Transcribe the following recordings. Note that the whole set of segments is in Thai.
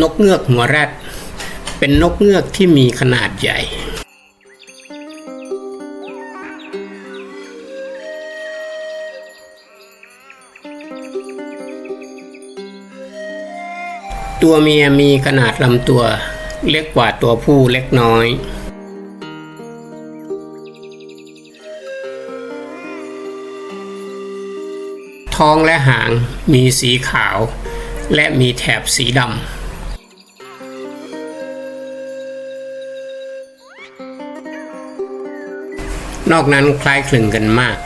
นกเงือกหัวแรด เป็นนกเงือกที่มีขนาดใหญ่ตัวเมียมีขนาดลำตัวเล็กกว่าตัวผู้เล็กน้อย ท้องและหางมีสีขาว และมีแถบสีดำนอกนั้นคล้ายคลึงกันมาก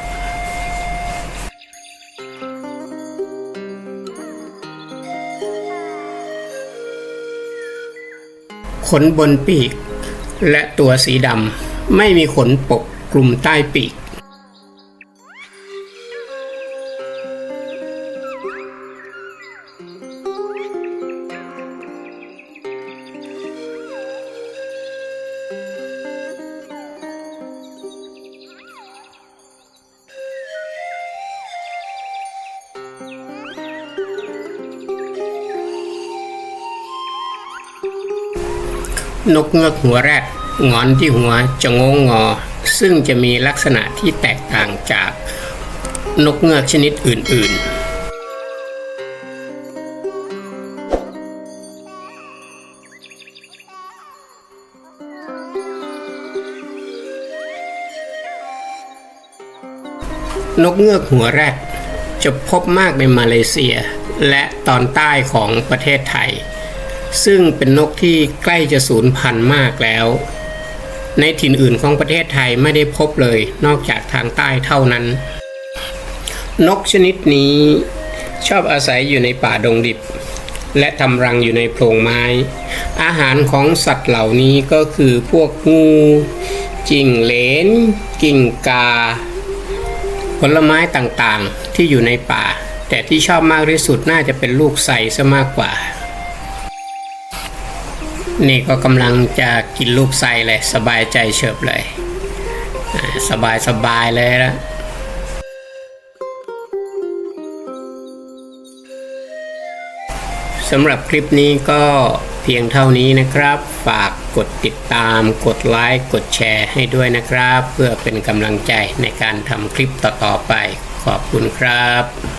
ขนบนปีก และตัวสีดำไม่มีขนปกคลุมใต้ปีก นกเงือกหัวแรดงอนที่หัวจะงงงอ ซึ่งจะมีลักษณะที่แตกต่างจากนกเงือกชนิดอื่น ๆนกเงือกหัวแรดจะพบมากในมาเลเซีย และตอนใต้ของประเทศไทย ซึ่งเป็นนกที่ใกล้จะสูญพันธุ์มากแล้ว ในถิ่นอื่นของประเทศไทยไม่ได้พบเลยนอกจากทางใต้เท่านั้น นกชนิดนี้ชอบอาศัยอยู่ในป่าดงดิบ และทำรังอยู่ในโพรงไม้ อาหารของสัตว์เหล่านี้ก็คือพวกงูจิงเหลน กิ่งกา ผลไม้ต่างๆที่อยู่ในป่า แต่ที่ชอบมากที่สุดน่าจะเป็นลูกไทรซะมากกว่า นี่ก็กำลังจะกินลูกไทรเลย สบายใจเฉิบเลย สบายสบายเลยนะสำหรับคลิปนี้ก็เพียงเท่านี้นะครับ ฝากกดติดตาม กดไลค์ กดแชร์ให้ด้วยนะครับ เพื่อเป็นกำลังใจในการทำคลิปต่อๆไป ขอบคุณครับ